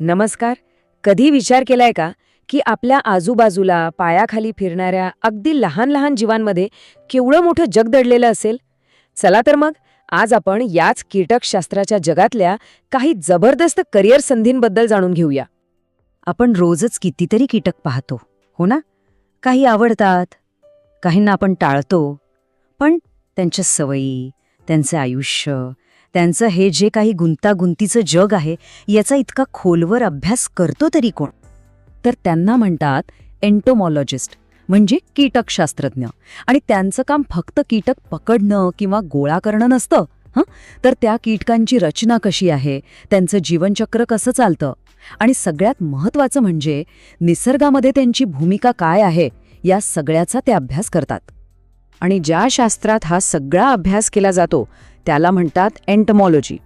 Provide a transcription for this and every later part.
नमस्कार. कधी विचार केलाय का की आपल्या आजूबाजूला पायाखाली फिरणाऱ्या अगदी लहान लहान जीवांमध्ये केवढं मोठं जग दडलेलं असेल? चला तर मग आज आपण याच कीटकशास्त्राच्या जगातल्या काही जबरदस्त करिअर संधींबद्दल जाणून घेऊया. आपण रोजच कितीतरी कीटक पाहतो हो ना? काही आवडतात काहींना आपण टाळतो पण त्यांच्या सवयी त्यांचे आयुष्य त्यांचं हे जे काही गुंतागुंतीचं जग आहे याचा इतका खोलवर अभ्यास करतो तरी कोण? तर त्यांना म्हणतात एन्टोमॉलॉजिस्ट म्हणजे कीटकशास्त्रज्ञ. आणि त्यांचं काम फक्त कीटक पकडणं किंवा गोळा करणं नसतं हं? तर त्या कीटकांची रचना कशी आहे? त्यांचं जीवनचक्र कसं चालतं? आणि सगळ्यात महत्त्वाचं म्हणजे निसर्गामध्ये त्यांची भूमिका काय आहे या सगळ्याचा ते अभ्यास करतात. आणि ज्या शास्त्रात हा सगळा अभ्यास केला जातो त्याला म्हणतात एंटमॉलॉजी.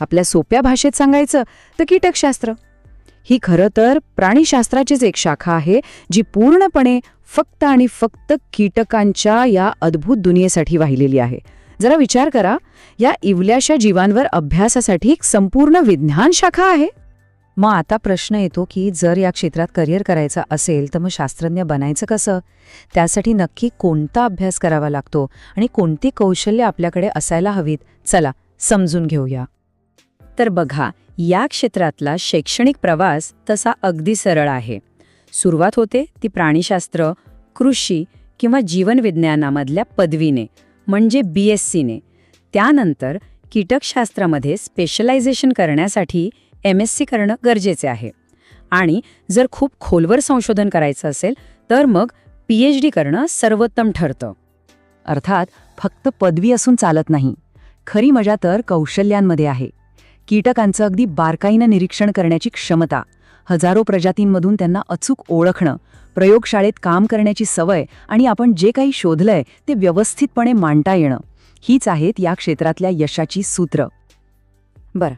आपल्या सोप्या भाषेत सांगायचं तर कीटकशास्त्र. ही खरं तर प्राणीशास्त्राचीच एक शाखा आहे जी पूर्णपणे फक्त आणि फक्त कीटकांच्या या अद्भुत दुनियेसाठी वाहिलेली आहे. जरा विचार करा या इवल्याशा जीवांवर अभ्यासासाठी एक संपूर्ण विज्ञान शाखा आहे? मग आता प्रश्न येतो की जर या क्षेत्रात करिअर करायचं असेल तर मग शास्त्रज्ञ बनायचं कसं? त्यासाठी नक्की कोणता अभ्यास करावा लागतो आणि कोणती कौशल्य आपल्याकडे असायला हवीत? चला समजून घेऊया. तर बघा या क्षेत्रातला शैक्षणिक प्रवास तसा अगदी सरळ आहे. सुरुवात होते ती प्राणीशास्त्र कृषी किंवा जीवनविज्ञानामधल्या पदवीने म्हणजे बी एस सीने त्यानंतर कीटकशास्त्रामध्ये स्पेशलायझेशन करण्यासाठी एम एस सी करणं गरजेचे आहे. आणि जर खूप खोलवर संशोधन करायचं असेल तर मग पी एच डी करणं सर्वोत्तम ठरतं. अर्थात फक्त पदवी असून चालत नाही. खरी मजा तर कौशल्यांमध्ये आहे. कीटकांचं अगदी बारकाईनं निरीक्षण करण्याची क्षमता हजारो प्रजातींमधून त्यांना अचूक ओळखणं प्रयोगशाळेत काम करण्याची सवय आणि आपण जे काही शोधलंय ते व्यवस्थितपणे मांडता येणं हीच आहेत या क्षेत्रातल्या यशाची सूत्र. बरं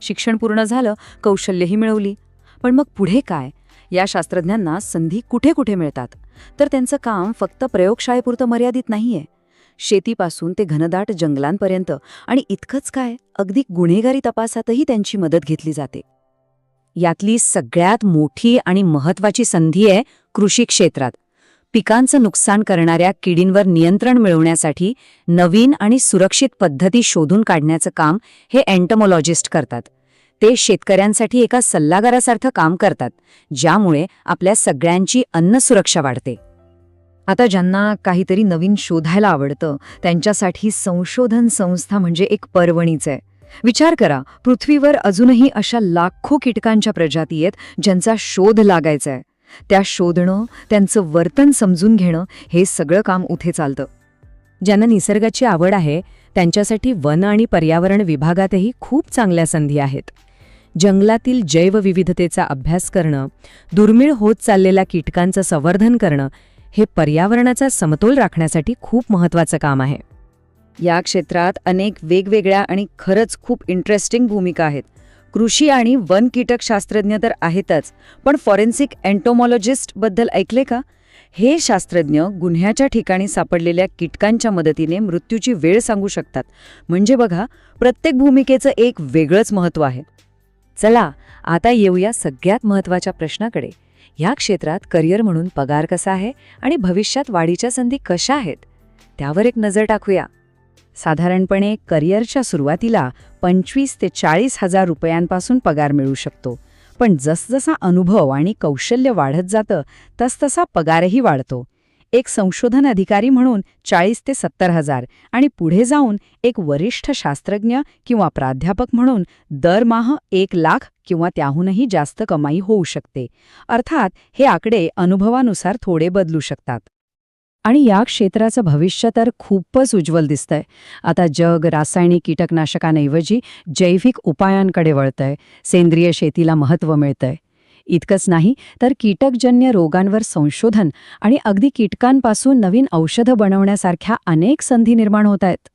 शिक्षण पूर्ण झालं कौशल्यही मिळवली. पण मग पुढे काय? या शास्त्रज्ञांना संधी कुठे कुठे मिळतात? तर त्यांचं काम फक्त प्रयोगशाळेपुरतं मर्यादित नाहीये. शेतीपासून ते घनदाट जंगलांपर्यंत आणि इतकंच काय? अगदी गुन्हेगारी तपासातही त्यांची मदत घेतली जाते. यातली सगळ्यात मोठी आणि महत्वाची संधी आहे कृषी क्षेत्रात. पिकांचं नुकसान करणाऱ्या किडींवर नियंत्रण मिळवण्यासाठी नवीन आणि सुरक्षित पद्धती शोधून काढण्याचं काम हे एन्टमॉलॉजिस्ट करतात. ते शेतकऱ्यांसाठी एका सल्लागारासारखं काम करतात ज्यामुळे आपल्या सगळ्यांची अन्न सुरक्षा वाढते. आता ज्यांना काहीतरी नवीन शोधायला आवडतं त्यांच्यासाठी संशोधन संस्था म्हणजे एक पर्वणीच आहे. विचार करा पृथ्वीवर अजूनही अशा लाखो कीटकांच्या प्रजाती आहेत ज्यांचा शोध लागायचा आहे. त्या शोधणं त्यांचं वर्तन समजून घेणं हे सगळं काम उथे चालतं. ज्यांना निसर्गाची आवड आहे त्यांच्यासाठी वन आणि पर्यावरण विभागातही खूप चांगल्या संधी आहेत. जंगलातील जैवविविधतेचा अभ्यास करणं दुर्मिळ होत चाललेल्या कीटकांचं संवर्धन करणं हे पर्यावरणाचा समतोल राखण्यासाठी खूप महत्वाचं काम आहे. या क्षेत्रात अनेक वेगवेगळ्या आणि खरंच खूप इंटरेस्टिंग भूमिका आहेत. कृषी आणि वन कीटकशास्त्रज्ञ तर आहेतच पण फॉरेन्सिक अँटोमॉलॉजिस्टबद्दल ऐकले का? हे शास्त्रज्ञ गुन्ह्याच्या ठिकाणी सापडलेल्या कीटकांच्या मदतीने मृत्यूची वेळ सांगू शकतात. म्हणजे बघा प्रत्येक भूमिकेचं एक वेगळंच महत्त्व आहे. चला आता येऊया सगळ्यात महत्त्वाच्या प्रश्नाकडे. ह्या क्षेत्रात करिअर म्हणून पगार कसा आहे आणि भविष्यात वाढीच्या संधी कशा आहेत? त्यावर एक नजर टाकूया. साधारणपणे करिअरच्या सुरुवातीला पंचवीस ते चाळीस हजार रुपयांपासून पगार मिळू शकतो. पण जसजसा अनुभव आणि कौशल्य वाढत जातं तसतसा पगारही वाढतो. एक संशोधन अधिकारी म्हणून चाळीस ते सत्तर हजार आणि पुढे जाऊन एक वरिष्ठ शास्त्रज्ञ किंवा प्राध्यापक म्हणून दरमाह एक लाख किंवा त्याहूनही जास्त कमाई होऊ शकते. अर्थात हे आकडे अनुभवानुसार थोडे बदलू शकतात. आणि या क्षेत्राचं भविष्य तर खूपच उज्ज्वल दिसतंय. आता जग रासायनिक कीटकनाशकांऐवजी जैविक उपायांकडे वळतंय. सेंद्रिय शेतीला महत्त्व मिळतंय. इतकंच नाही तर कीटकजन्य रोगांवर संशोधन आणि अगदी कीटकांपासून नवीन औषधं बनवण्यासारख्या अनेक संधी निर्माण होत आहेत.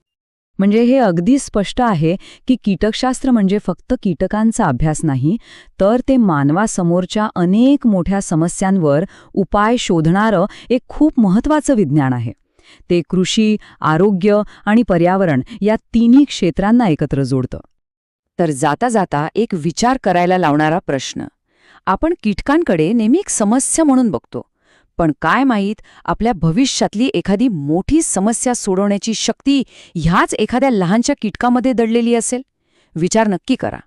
म्हणजे हे अगदी स्पष्ट आहे की कीटकशास्त्र म्हणजे फक्त कीटकांचा अभ्यास नाही तर ते मानवासमोरच्या अनेक मोठ्या समस्यांवर उपाय शोधणारं एक खूप महत्त्वाचं विज्ञान आहे. ते कृषी आरोग्य आणि पर्यावरण या तिन्ही क्षेत्रांना एकत्र जोडतं. तर जाता जाता एक विचार करायला लावणारा प्रश्न. आपण कीटकांकडे नेहमी एक समस्या म्हणून बघतो. पण काय माहीत आपल्या भविष्यातली एखादी मोठी समस्या सोडवण्याची शक्ती ह्याच एखाद्या लहानशा किटकामध्ये दडलेली असेल? विचार नक्की करा.